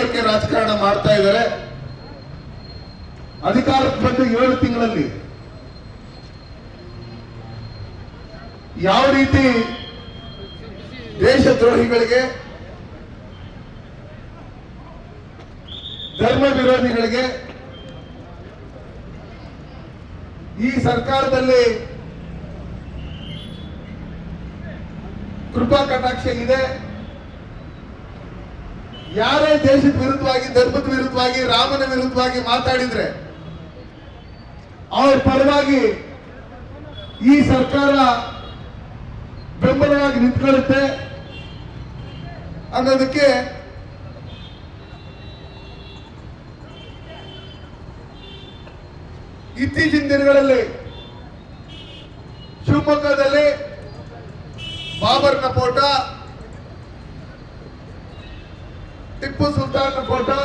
ಓಲೈಕೆ ರಾಜಕಾರಣ ಮಾಡ್ತಾ ಇದ್ದಾರೆ. ಅಧಿಕಾರಕ್ಕೆ ಬಂದು ಏಳು ತಿಂಗಳಲ್ಲಿ ಯಾವ ರೀತಿ ದೇಶದ್ರೋಹಿಗಳಿಗೆ, ಧರ್ಮ ವಿರೋಧಿಗಳಿಗೆ ಈ ಸರ್ಕಾರದಲ್ಲಿ ಕೃಪಾ ಕಟಾಕ್ಷ ಇದೆ. ಯಾರೇ ದೇಶದ ವಿರುದ್ಧವಾಗಿ, ಧರ್ಮದ ವಿರುದ್ಧವಾಗಿ, ರಾಮನ ವಿರುದ್ಧವಾಗಿ ಮಾತಾಡಿದ್ರೆ ಅವ್ರ ಪರವಾಗಿ ಈ ಸರ್ಕಾರ ಬೆಂಬಲವಾಗಿ ನಿಂತ್ಕೊಳ್ಳುತ್ತೆ ಅನ್ನೋದಕ್ಕೆ ಇತ್ತೀಚಿನ ದಿನಗಳಲ್ಲಿ ಶಿವಮೊಗ್ಗದಲ್ಲಿ ಬಾಬರ್ನ ಫೋಟೋ ಟಿಪ್ಪು ಸುಲ್ತಾನ್ ಫೋಟೋ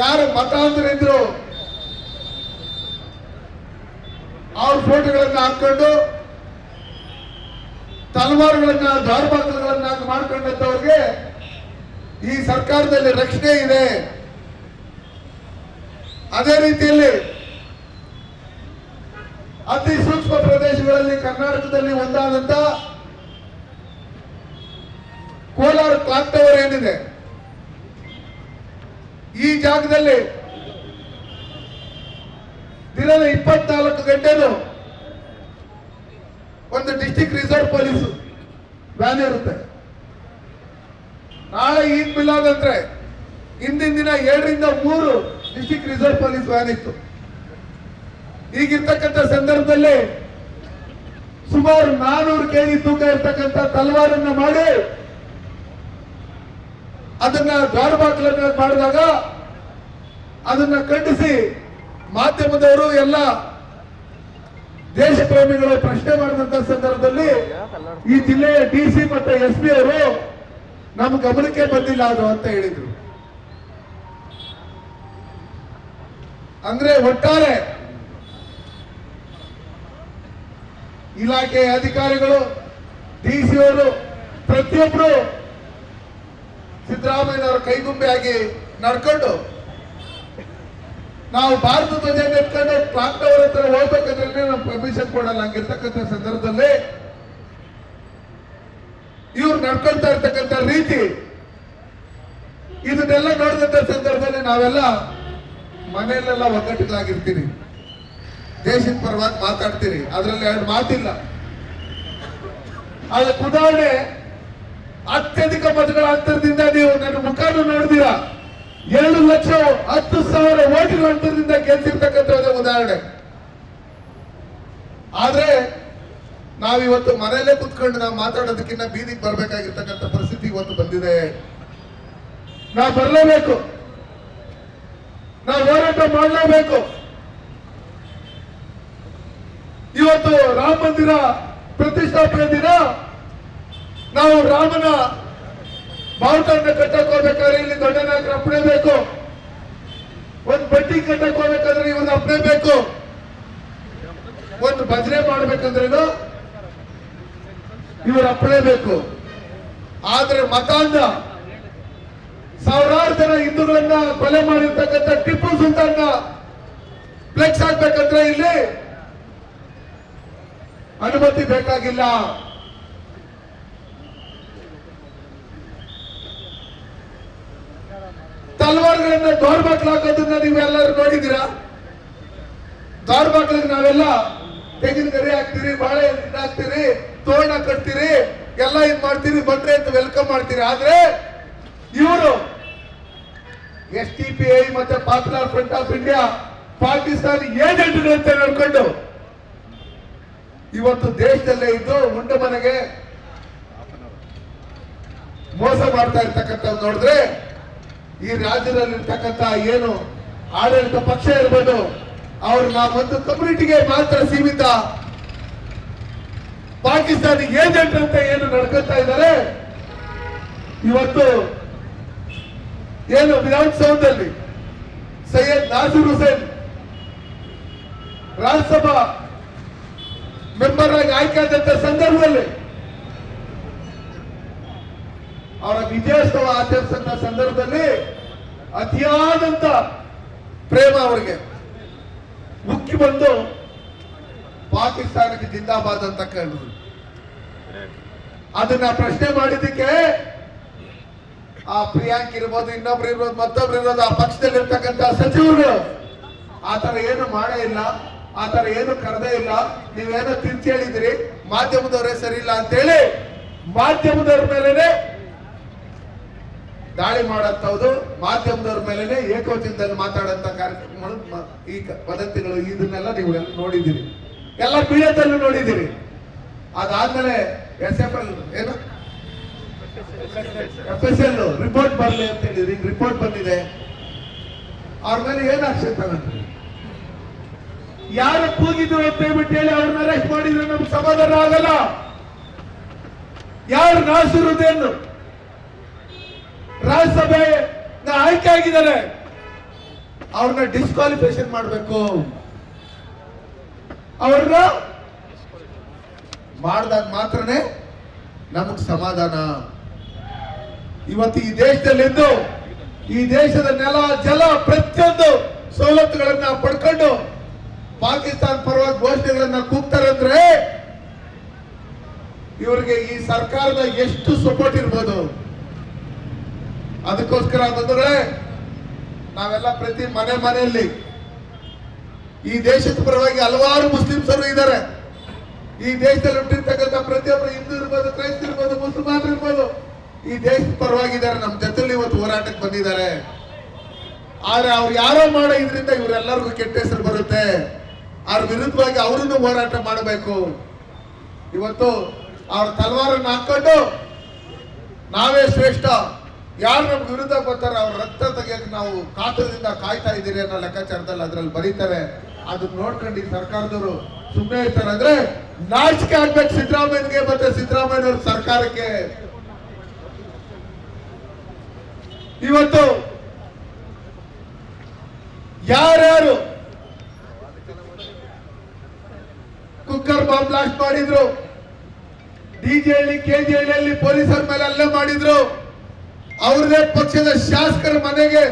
ಯಾರು ಮತಾಂತರಿದ್ರು ಅವ್ರ ಫೋಟೋಗಳನ್ನ ಹಾಕೊಂಡು, ತಲವಾರುಗಳನ್ನ ದಾರ್ಬಾಗಳನ್ನ ಮಾಡ್ಕೊಂಡಂತವ್ರಿಗೆ ಈ ಸರ್ಕಾರದಲ್ಲಿ ರಕ್ಷಣೆ ಇದೆ. ಅದೇ ರೀತಿಯಲ್ಲಿ ಅತಿ ಸೂಕ್ಷ್ಮ ಪ್ರದೇಶಗಳಲ್ಲಿ ಕರ್ನಾಟಕದಲ್ಲಿ ಒಂದಾದಂತ ಕೋಲಾರ ಕ್ಲಾಕ್ ಟವರ್ ಏನಿದೆ? ಈ ಜಾಗದಲ್ಲಿ ದಿನದ ಇಪ್ಪತ್ನಾಲ್ಕು ಗಂಟೆನು ಒಂದು ಡಿಸ್ಟಿಕ್ ರಿಸರ್ವ್ ಪೊಲೀಸ್ ವ್ಯಾನ್ ಇರುತ್ತೆ. ನಾಳೆ ಈದ್ ಮಿಲಾದ್ ಹಿಂದಿನ ದಿನ ಎರಡರಿಂದ ಮೂರು ಡಿಸ್ಟಿಕ್ ರಿಸರ್ವ್ ಪೊಲೀಸ್ ವ್ಯಾನ್ ಇತ್ತು. ಈಗಿರ್ತಕ್ಕಂಥ ಸಂದರ್ಭದಲ್ಲಿ ಸುಮಾರು ನಾನೂರು ಕೆಜಿ ತೂಕ ಇರ್ತಕ್ಕಂಥ ತಲವಾರನ್ನ ಮಾಡಿ ಅದನ್ನ ದ್ವಾರಬಾಗ್ಲನ್ನ ಮಾಡಿದಾಗ ಅದನ್ನ ಖಂಡಿಸಿ ಮಾಧ್ಯಮದವರು ಎಲ್ಲ ದೇಶ ಪ್ರೇಮಿಗಳು ಪ್ರಶ್ನೆ ಮಾಡಿದಂತ ಸಂದರ್ಭದಲ್ಲಿ ಈ ಜಿಲ್ಲೆಯ ಡಿ ಸಿ ಮತ್ತೆ ಎಸ್ ಪಿ ಅವರು ನಮ್ಮ ಗಮನಕ್ಕೆ ಬಂದಿಲ್ಲ ಅದು ಅಂತ ಹೇಳಿದ್ರು. ಅಂದ್ರೆ ಒಟ್ಟಾರೆ ಇಲಾಖೆ ಅಧಿಕಾರಿಗಳು, ಡಿ ಸಿ ಅವರು ಪ್ರತಿಯೊಬ್ಬರು ಸಿದ್ದರಾಮಯ್ಯನವರ ಕೈಗುಂಬೆಯಾಗಿ ನಡ್ಕೊಂಡು ನಾವು ಭಾರತ ಧ್ವಜ ಎತ್ಕೊಂಡು ಟವರ್ ಹತ್ರ ಹೋಗ್ಬೇಕಂದ್ರೆ ನಮ್ಗೆ ಪರ್ಮಿಷನ್ ಕೊಡಲ್ಲ. ಹಂಗಿರ್ತಕ್ಕಂಥ ಸಂದರ್ಭದಲ್ಲಿ ಇವ್ರು ನಡ್ಕೊಳ್ತಾ ಇರ್ತಕ್ಕಂಥ ರೀತಿ, ಇದನ್ನೆಲ್ಲ ನೋಡಿದಂತ ಸಂದರ್ಭದಲ್ಲಿ ನಾವೆಲ್ಲ ಮನೆಯಲ್ಲೆಲ್ಲ ಒಗ್ಗಟ್ಟಿಗಳಾಗಿರ್ತೀರಿ ದೇಶದ ಪರವಾಗಿ ಮಾತಾಡ್ತೀರಿ ಅದರಲ್ಲಿ ಎರಡು ಮಾತಿಲ್ಲ. ಆದ್ರೆ ಉದಾಹರಣೆ ಅತ್ಯಧಿಕ ಮತಗಳ ಅಂತರದಿಂದ ನೀವು ನನ್ನ ಮುಖಾನು ನೋಡಿದೀರಾ ಎರಡು ಲಕ್ಷ ಹತ್ತು ಸಾವಿರ ಓಟಿನ ಅಂತರದಿಂದ ಗೆದ್ದಿರ್ತಕ್ಕಂಥ ಉದಾಹರಣೆ. ಆದ್ರೆ ನಾವಿವತ್ತು ಮನೆಯಲ್ಲೇ ಕುತ್ಕೊಂಡು ನಾವು ಮಾತಾಡೋದಕ್ಕಿಂತ ಬೀದಿಗೆ ಬರ್ಬೇಕಾಗಿರ್ತಕ್ಕಂಥ ಪರಿಸ್ಥಿತಿ ಇವತ್ತು ಬಂದಿದೆ. ನಾವು ಬರಲೇಬೇಕು. ನಾವು ಹೋರಾಟ ಮಾಡಲೇಬೇಕು. ಇವತ್ತು ರಾಮ ಮಂದಿರ ಪ್ರತಿಷ್ಠಾಪನೆ ದಿನ ನಾವು ರಾಮನ ಬಾವುಟನ್ನ ಕಟ್ಟಕ್ ಹೋಗ್ಬೇಕಾದ್ರೆ ಇಲ್ಲಿ ದೊಡ್ಡನಾಯಕರ ಅಪ್ಪಣೆ ಬೇಕು. ಒಂದ್ ಬಡ್ಡಿ ಕಟ್ಟಕ್ ಹೋಗ್ಬೇಕಾದ್ರೆ ಇವ್ರನ್ನ ಅಪ್ಪಣೆ ಬೇಕು. ಒಂದು ಭಜನೆ ಮಾಡ್ಬೇಕಂದ್ರೇನು? ಇವ್ರ ಅಪ್ಪಣೆ ಬೇಕು. ಆದ್ರೆ ಮತಾಂಧ ಸಾವಿರಾರು ಜನ ಹಿಂದೂಗಳನ್ನ ಕೊಲೆ ಮಾಡಿರ್ತಕ್ಕಂಥ ಟಿಪ್ಪು ಸುಲ್ತಾನ್ನ ಫ್ಲೆಕ್ಸ್ ಹಾಕ್ಬೇಕಂದ್ರೆ ಇಲ್ಲಿ ಅನುಮತಿ ಬೇಕಾಗಿಲ್ಲ. ತಲವಾರ್ಗಳನ್ನ ದೋರ್ ಬಾಕ್ಲು ಹಾಕೋದನ್ನ ನೀವೆಲ್ಲರೂ ನೋಡಿದ್ದೀರಾ? ದೋರ್ ಬಾಕ್ಲಿಗೆ ನಾವೆಲ್ಲ ತೆಂಗಿನ ಗರಿ ಹಾಕ್ತೀರಿ, ಬಾಳೆ ಹಾಕ್ತೀರಿ, ತೋರಣ ಕಟ್ತೀರಿ, ಎಲ್ಲ ಇದ್ ಮಾಡ್ತೀರಿ, ಬಂದ್ರೆ ಅಂತ ವೆಲ್ಕಮ್ ಮಾಡ್ತೀರಿ. ಆದ್ರೆ ಇವರು ಎಸ್ ಟಿ ಪಿ ಐ ಮತ್ತೆ popular front of India Pakistan agent ಅಂತ ಹೇಳ್ಕೊಂಡು ಇವತ್ತು ದೇಶದಲ್ಲೇ ಇದ್ದು ಉಂಡ ಮನೆಗೆ ಮೋಸ ಮಾಡ್ತಾ ಇರ್ತಕ್ಕಂಥ ನೋಡಿದ್ರೆ ಈ ರಾಜ್ಯದಲ್ಲಿ ಇರ್ತಕ್ಕಂಥ ಏನು ಆಡಳಿತ ಪಕ್ಷ ಇರ್ಬೋದು, ಅವ್ರು ನಾವು ಒಂದು ಕಮ್ಯುನಿಟಿಗೆ ಮಾತ್ರ ಸೀಮಿತ. ಪಾಕಿಸ್ತಾನಿ ಏಜೆಂಟ್ ಅಂತ ಏನು ನಡ್ಕೊತಾ ಇದ್ದಾರೆ? ಇವತ್ತು ಏನು ವಿಧಾನಸೌಧದಲ್ಲಿ ಸೈಯದ್ ನಾಸೀರ್ ಹುಸೇನ್ ರಾಜ್ಯಸಭಾ ಮೆಂಬರ್ ಆಗಿ ಆಯ್ಕೆ ಆದಂತ ಸಂದರ್ಭದಲ್ಲಿ ಅವರ ವಿಜಯೋತ್ಸವ ಆಚರಿಸಂತ ಸಂದರ್ಭದಲ್ಲಿ ಅತಿಯಾದಂತ ಪ್ರೇಮ ಅವರಿಗೆ ಮುಖ್ಯ ಬಂದು ಪಾಕಿಸ್ತಾನಕ್ಕೆ ಜಿಂದಾಬಾದ್ ಅಂತ ಕೇಳಿದ್ರು ಅದನ್ನ ಪ್ರಶ್ನೆ ಮಾಡಿದ್ದಕ್ಕೆ ಆ ಪ್ರಿಯಾಂಕ್ ಇರ್ಬೋದು ಇನ್ನೊಬ್ರು ಇರ್ಬೋದು ಮತ್ತೊಬ್ರು ಇರ್ಬೋದು ಆ ಪಕ್ಷದಲ್ಲಿ ಇರ್ತಕ್ಕಂಥ ಸಚಿವರು ಆತರ ತರ ಏನು ಮಾಡೇ ಇಲ್ಲ ಆ ತರ ಏನು ಕರೆದೇ ಇಲ್ಲ. ನೀವೇನೋ ತಿರ್ಚಿ ಹೇಳಿದ್ರಿ, ಮಾಧ್ಯಮದವರೇ ಸರಿ ಇಲ್ಲ ಅಂತೇಳಿ ಮಾಧ್ಯಮದವ್ರ ಮೇಲೆನೆ ದಾಳಿ ಮಾಡಂತವ್ದು, ಮಾಧ್ಯಮದವ್ರ ಮೇಲೆನೆ ಏಕವಚನದಲ್ಲಿ ಮಾತಾಡಂತ ಕಾರ್ಯಕ್ರಮಗಳು ಈ ಪದ್ಧತಿಗಳು ಇದನ್ನೆಲ್ಲ ನೀವು ನೋಡಿದ್ದೀರಿ. ಎಲ್ಲ ಮೀಡಿಯಾದಲ್ಲೂ ನೋಡಿದ್ದೀರಿ. ಅದಾದ್ಮೇಲೆ ಎಸ್ ಎಫ್ ಎಲ್ ಏನು? ಎಫ್ ಎಸ್ ಎಲ್ ರಿಪೋರ್ಟ್ ಬರಲಿ ಅಂತ ಹೇಳಿದ್ರಿ, ರಿಪೋರ್ಟ್ ಬಂದಿದೆ. ಅವ್ರ ಮೇಲೆ ಏನು ಆಕ್ಷನ್ ತಗೊಂಡ್ರಿ ಯಾರು ಕೂಗಿದ್ರು ಅಂತ ಹೇಳ್ಬಿಟ್ಟು ಹೇಳಿ ಅವ್ರನ್ನ ಅರೆಸ್ಟ್ ಮಾಡಿದ್ರೆ ನಮ್ಗೆ ಸಮಾಧಾನ ಆಗಲ್ಲ. ಯಾರು ನಾಸಿರುದೇನು ರಾಜ್ಯಸಭೆ ಆಯ್ಕೆ ಆಗಿದ್ದಾರೆ. ಅವ್ರನ್ನ ಡಿಸ್ಕ್ವಾಲಿಫಿಕೇಶನ್ ಮಾಡಬೇಕು. ಅವ್ರನ್ನ ಮಾಡಿದಾಗ ಮಾತ್ರನೇ ನಮಗ್ ಸಮಾಧಾನ. ಇವತ್ತು ಈ ದೇಶದಲ್ಲಿದ್ದು ಈ ದೇಶದ ನೆಲ, ಜಲ ಪ್ರತಿಯೊಂದು ಸವಲತ್ತುಗಳನ್ನ ಪಡ್ಕೊಂಡು ಪಾಕಿಸ್ತಾನ ಪರವಾಗಿ ಘೋಷಣೆಗಳನ್ನ ಕೂಗ್ತಾರಂದ್ರೆ ಇವರಿಗೆ ಈ ಸರ್ಕಾರದ ಎಷ್ಟು ಸಪೋರ್ಟ್ ಇರ್ಬೋದು? ಅದಕ್ಕೋಸ್ಕರ ಬಂದ್ರೆ ನಾವೆಲ್ಲ ಪ್ರತಿ ಮನೆ ಮನೆಯಲ್ಲಿ ಈ ದೇಶದ ಪರವಾಗಿ ಹಲವಾರು ಮುಸ್ಲಿಮ್ಸರು ಇದ್ದಾರೆ. ಈ ದೇಶದಲ್ಲಿ ಹುಟ್ಟಿರ್ತಕ್ಕಂಥ ಪ್ರತಿಯೊಬ್ಬರು ಹಿಂದೂ ಇರ್ಬೋದು, ಕ್ರೈಸ್ತ ಇರ್ಬೋದು, ಮುಸಲ್ಮಾನ್ ಇರ್ಬೋದು, ಈ ದೇಶದ ಪರವಾಗಿದ್ದಾರೆ. ನಮ್ಮ ಜೊತೆಲಿ ಇವತ್ತು ಹೋರಾಟಕ್ಕೆ ಬಂದಿದ್ದಾರೆ. ಆದ್ರೆ ಅವ್ರು ಯಾರೋ ಮಾಡೋ ಇದರಿಂದ ಇವರೆಲ್ಲರಿಗೂ ಕೆಟ್ಟ ಹೆಸರು ಬರುತ್ತೆ. ಅವ್ರ ವಿರುದ್ಧವಾಗಿ ಅವರನ್ನು ಹೋರಾಟ ಮಾಡಬೇಕು. ಇವತ್ತು ಅವ್ರ ತಲವಾರನ್ನು ಹಾಕೊಂಡು ನಾವೇ ಶ್ರೇಷ್ಠ. ಯಾರು ನಮ್ಗೆ ವಿರುದ್ಧ ಬರ್ತಾರೆ ಅವ್ರ ರಕ್ತ ತೆಗಿಯಕ್ಕೆ ನಾವು ಕಾತರದಿಂದ ಕಾಯ್ತಾ ಇದ್ದೀರಿ ಅನ್ನೋ ಲೆಕ್ಕಾಚಾರದಲ್ಲಿ ಅದ್ರಲ್ಲಿ ಬರೀತಾರೆ. ಅದನ್ನ ನೋಡ್ಕೊಂಡು ಈ ಸರ್ಕಾರದವರು ಸುಮ್ಮನೆ ಇರ್ತಾರೆ ಅಂದ್ರೆ ನಾಚಿಕೆ ಆಗ್ಬೇಕು ಸಿದ್ದರಾಮಯ್ಯನಿಗೆ ಮತ್ತೆ ಸಿದ್ದರಾಮಯ್ಯನವ್ರ ಸರ್ಕಾರಕ್ಕೆ. ಇವತ್ತು ಯಾರ್ಯಾರು ಕುಕ್ಕರ್ ಬಾಂಬ್ ಬ್ಲಾಸ್ಟ್ ಮಾಡಿದ್ರು. ಡಿಜೆಹಳ್ಳಿ ಕೆಜಿಹಳ್ಳಿಯಲ್ಲಿ ಪೊಲೀಸರ ಮೇಲೆ ಹಲ್ಲೆ ಮಾಡಿದ್ರು. ಅವ್ರದೇ ಪಕ್ಷದ ಶಾಸಕರ ಮನೆಗೆ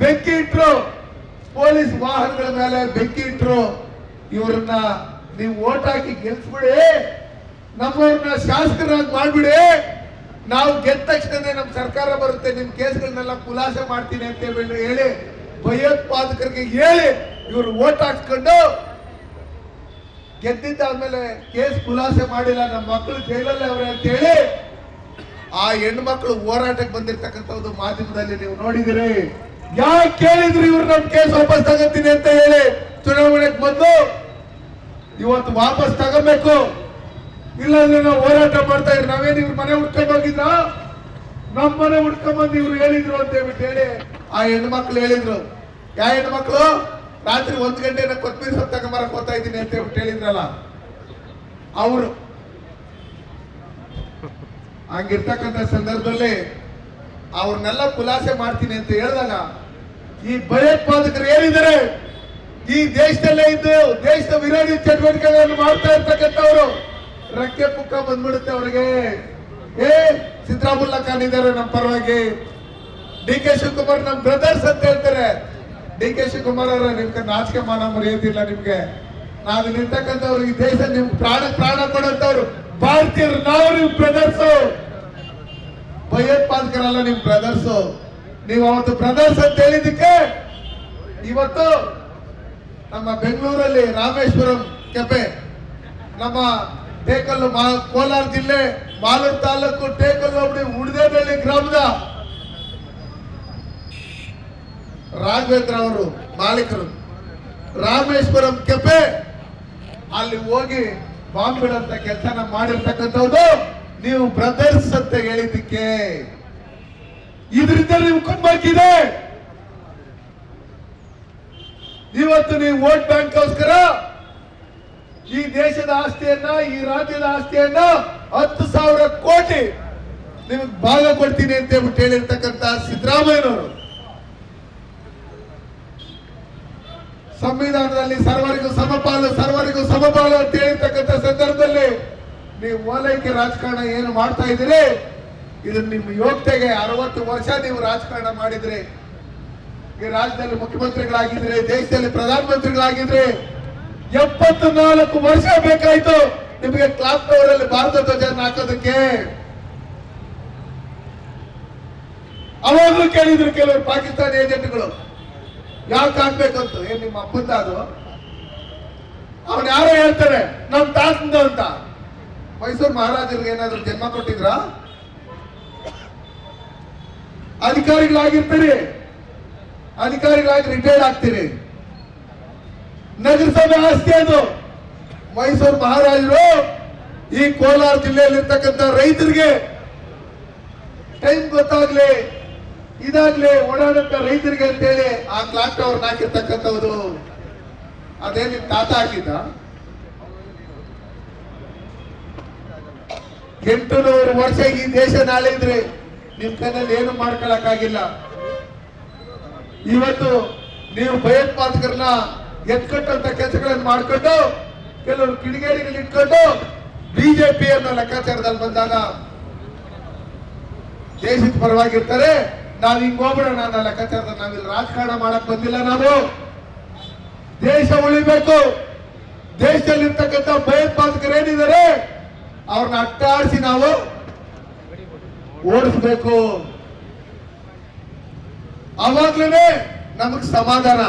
ಬೆಂಕಿ ಇಟ್ರು. ಪೊಲೀಸ್ ವಾಹನಗಳ ಮೇಲೆ ಬೆಂಕಿ ಇಟ್ರು. ಇವ್ರನ್ನ ನೀವು ಓಟ್ ಹಾಕಿ ಗೆಲ್ಸ್ಬಿಡಿ. ನಮ್ಮವ್ರನ್ನ ಶಾಸಕರಾಗಿ ಮಾಡ್ಬಿಡಿ. ನಾವು ಗೆದ್ದ ತಕ್ಷಣನೇ ನಮ್ಮ ಸರ್ಕಾರ ಬರುತ್ತೆ, ನಿಮ್ ಕೇಸ್ಗಳನ್ನೆಲ್ಲ ಖುಲಾಸೆ ಮಾಡ್ತೀನಿ ಅಂತ ಹೇಳಿ ಭಯೋತ್ಪಾದಕರಿಗೆ ಹೇಳಿ ಇವ್ರು ಓಟ್ ಹಾಕ್ಸ್ಕೊಂಡು ಗೆದ್ದಿದ್ದಾದ್ಮೇಲೆ ಕೇಸ್ ಖುಲಾಸೆ ಮಾಡಿಲ್ಲ ನಮ್ಮ ಮಕ್ಕಳು ಜೈಲಲ್ಲಿ ಅವ್ರೆ ಅಂತೇಳಿ ಆ ಹೆಣ್ಮಕ್ಳು ಹೋರಾಟಕ್ಕೆ ಬಂದಿರ್ತಕ್ಕಂಥದ್ದು ಮಾಧ್ಯಮದಲ್ಲಿ ನೀವು ನೋಡಿದಿರಿ. ಯಾಕೆ ಕೇಳಿದ್ರು ಇವ್ರು ನಮ್ ಕೇಸ್ ವಾಪಸ್ ತಗೋತೀನಿ ಅಂತ ಹೇಳಿ ಚುನಾವಣೆಗೆ ಬಂದು ಇವತ್ತು ವಾಪಸ್ ತಗೋಬೇಕು. ಇಲ್ಲಾಂದ್ರೆ ನಾವು ಹೋರಾಟ ಮಾಡ್ತಾ ಇದ್ರು ನಾವೇನು ಇವ್ರ ಮನೆ ಹುಡ್ಕೊಂಡೋಗಿದ್ರ ಹೋಗಿದ್ರ? ನಮ್ಮ ಮನೆ ಹುಡ್ಕೊಂಡ್ ಬಂದು ಇವ್ರು ಹೇಳಿದ್ರು ಅಂತ ಹೇಳ್ಬಿಟ್ಟು ಹೇಳಿ ಆ ಹೆಣ್ಮಕ್ಳು ಹೇಳಿದ್ರು. ಯಾವ ಹೆಣ್ಮಕ್ಳು? ರಾತ್ರಿ ಒಂದು ಗಂಟೆನ ಕೊತ್ಮೀರಿ ಸೊಪ್ಪು ತಗೊಂಬರಕ್ ಹೋಗ್ತಾ ಇದ್ದೀನಿ ಅಂತ ಹೇಳ್ಬಿಟ್ಟು ಹೇಳಿದ್ರಲ್ಲ, ಅವರು. ಹಂಗಿರ್ತಕ್ಕಂಥ ಸಂದರ್ಭದಲ್ಲಿ ಅವ್ರನ್ನೆಲ್ಲ ಖುಲಾಸೆ ಮಾಡ್ತೀನಿ ಅಂತ ಹೇಳಿದಾಗ, ಈ ಭಯೋತ್ಪಾದಕರು ಏನಿದ್ದಾರೆ? ಈ ದೇಶದಲ್ಲೇ ಇದ್ದು, ದೇಶದ ವಿರೋಧಿ ಚಟುವಟಿಕೆಗಳನ್ನು ಮಾಡ್ತಾ ಇರ್ತಕ್ಕಂಥವ್ರು. ರಕ್ಕೆ ಪುಕ್ಕ ಬಂದ್ಬಿಡುತ್ತೆ ಅವ್ರಿಗೆ. ಏ ಸಿದ್ದರಾಮುಲ್ಲಾ ಖಾನ್ ಇದ್ದಾರೆ ನಮ್ಮ ಪರವಾಗಿ. ಡಿ ಕೆ ಶಿವಕುಮಾರ್ ನಮ್ಮ ಬ್ರದರ್ಸ್ ಅಂತ ಹೇಳ್ತಾರೆ. ಡಿ ಕೆ ಶಿವಕುಮಾರ್ ಅವರ, ನಿಮ್ಗೆ ನಾಚಿಕೆ ಮಾನ ಮರೆಯೋದಿಲ್ಲ ನಿಮ್ಗೆ. ನಾವು ನಿಂತಕ್ಕಂಥವ್ರು, ಈ ದೇಶ ನಿಮ್ಗೆ ಪ್ರಾಣ ಪ್ರಾಣ ಕೊಡಂತವ್ರು ಭಾರತೀಯರು ನಾವು ನಿಮ್ ಬ್ರದರ್ಸ್ ಭಯೋತ್ಪಾದಕರಲ್ಲ ನಿಮ್ ಬ್ರದರ್ಸ್ ನೀವು ಅವತ್ತು ಬ್ರದರ್ಸ್ ಅಂತ ಹೇಳಿದಕ್ಕೆ ಇವತ್ತು ನಮ್ಮ ಬೆಂಗಳೂರಲ್ಲಿ ರಾಮೇಶ್ವರಂ ಕೆಪೆ ನಮ್ಮ ಟೇಕಲ್ಲು ಕೋಲಾರ ಜಿಲ್ಲೆ ಮಾಲೂರು ತಾಲೂಕು ಟೇಕಲ್ಲು ಹೋಬಳಿ ಉಳಿದೇಬಳ್ಳಿ ಗ್ರಾಮದ ರಾಘವೇಂದ್ರ ಅವರು ಮಾಲೀಕರು. ರಾಮೇಶ್ವರಂ ಕೆಫೆ. ಅಲ್ಲಿ ಹೋಗಿ ಬಾಂಬ್ ಬಿಡಂತ ಕೆಲಸನ ಮಾಡಿರ್ತಕ್ಕಂಥದ್ದು ನೀವು ಬ್ರದರ್ಸ್ ಅಂತ ಹೇಳಿದ್ದಕ್ಕೆ. ಇದರಿಂದ ನೀವು ಕುಂಬಾಕಿದೆ ಇವತ್ತು ನೀವು ವೋಟ್ ಬ್ಯಾಂಕ್ಗೋಸ್ಕರ ಈ ದೇಶದ ಆಸ್ತಿಯನ್ನ, ಈ ರಾಜ್ಯದ ಆಸ್ತಿಯನ್ನ ಹತ್ತು ಸಾವಿರ ಕೋಟಿ ನಿಮಗೆ ಭಾಗ ಕೊಡ್ತೀನಿ ಅಂತ ಹೇಳ್ಬಿಟ್ಟು ಹೇಳಿರ್ತಕ್ಕಂಥ ಸಿದ್ದರಾಮಯ್ಯನವರು. ಸಂವಿಧಾನದಲ್ಲಿ ಸರ್ವರಿಗೂ ಸಮಪಾಲು ಸರ್ವರಿಗೂ ಸಮಪಾಲು ಅಂತ ಹೇಳಿರ್ತಕ್ಕಂಥ ಸಂದರ್ಭದಲ್ಲಿ ನೀವು ಓಲೈಕೆ ರಾಜಕಾರಣ ಏನು ಮಾಡ್ತಾ ಇದ್ದೀರಿ? ಇದು ನಿಮ್ಮ ಯೋಗ್ಯತೆಗೆ ಅರವತ್ತು ವರ್ಷ ನೀವು ರಾಜಕಾರಣ ಮಾಡಿದ್ರಿ, ಈ ರಾಜ್ಯದಲ್ಲಿ ಮುಖ್ಯಮಂತ್ರಿಗಳಾಗಿದ್ರೆ, ದೇಶದಲ್ಲಿ ಪ್ರಧಾನಮಂತ್ರಿಗಳಾಗಿದ್ರೆ ಎಪ್ಪತ್ತು ನಾಲ್ಕು ವರ್ಷ ಬೇಕಾಯ್ತು ನಿಮಗೆ ಕ್ಲಾಸ್ ಅಲ್ಲಿ ಭಾರತ ಧ್ವಜ ಹಾಕೋದಕ್ಕೆ. ಅವಾಗಲೂ ಕೇಳಿದ್ರು ಕೆಲವರು ಪಾಕಿಸ್ತಾನ ಏಜೆಂಟ್ಗಳು. ಯಾಕೆ ಹಾಕ್ಬೇಕಂತ ಏನ್ ನಿಮ್ಮ ಅಪ್ಪಂದ ಅದು? ಅವ್ನು ಯಾರೋ ಹೇಳ್ತಾರೆ, ನಮ್ ತಾತಂದ ಅಂತ. ಮೈಸೂರು ಮಹಾರಾಜರಿಗೆ ಏನಾದ್ರು ಜನ್ಮ ಕೊಟ್ಟಿದ್ರ? ಅಧಿಕಾರಿಗಳಾಗಿರ್ತೀರಿ. ಅಧಿಕಾರಿಗಳಾಗಿ ರಿಟೈರ್ಡ್ ಆಗ್ತೀರಿ. ನಗರಸಭೆ ಆಸ್ತಿ ಅದು. ಮೈಸೂರು ಮಹಾರಾಜರು ಈ ಕೋಲಾರ ಜಿಲ್ಲೆಯಲ್ಲಿ ಇರ್ತಕ್ಕಂಥ ರೈತರಿಗೆ ಟೈಮ್ ಗೊತ್ತಾಗ್ಲಿ. ಇದಾಗ್ಲಿ ಓಡಾಡಂತ ರೈತರಿಗೆ ಅಂತೇಳಿ ಆ ಕ್ಲಾಕ್ ಟವರ್ ಹಾಕಿರ್ತಕ್ಕಂಥವ್ರು. ಅದೇ ನಿಮ್ ತಾತ ಹಾಕಿದ್ದ? ಎಂಟು ನೂರು ವರ್ಷ ಈ ದೇಶ ನಾಳೆ ಇದ್ರೆ ನಿಮ್ ಕೈನಲ್ಲಿ ಏನು ಮಾಡ್ಕೊಳಕ್ಕಾಗಿಲ್ಲ. ಇವತ್ತು ನೀವು ಭಯೋತ್ಪಾದಕರನ್ನ ಎತ್ಕಟ್ಟಂತ ಕೆಲಸಗಳನ್ನ ಮಾಡ್ಕೊಂಡು, ಕೆಲವರು ಕಿಡಿಗೇಡಿಗಳು ಇಟ್ಕೊಂಡು ಬಿಜೆಪಿ ಅನ್ನೋ ಲೆಕ್ಕಾಚಾರದಲ್ಲಿ ಬಂದಾಗ ದೇಶದ ಪರವಾಗಿರ್ತಾರೆ. ನಾವ್ ಹಿಂಗ್ ಹೋಗ್ಬಿಡೋಣ ಅನ್ನೋ ಲೆಕ್ಕಾಚಾರದ ನಾವಿಲ್ಲಿ ರಾಜಕಾರಣ ಮಾಡಕ್ ಬಂದಿಲ್ಲ ನಾವು. ದೇಶ ಉಳಿಬೇಕು. ದೇಶದಲ್ಲಿ ಇರ್ತಕ್ಕಂಥ ಭಯೋತ್ಪಾದಕರು ಏನಿದ್ದಾರೆ ಅವ್ರನ್ನ ಅಟ್ಟಾಡಿಸಿ ನಾವು ಓಡಿಸ್ಬೇಕು. ಅವಾಗ್ಲೇ ನಮಗ್ ಸಮಾಧಾನ.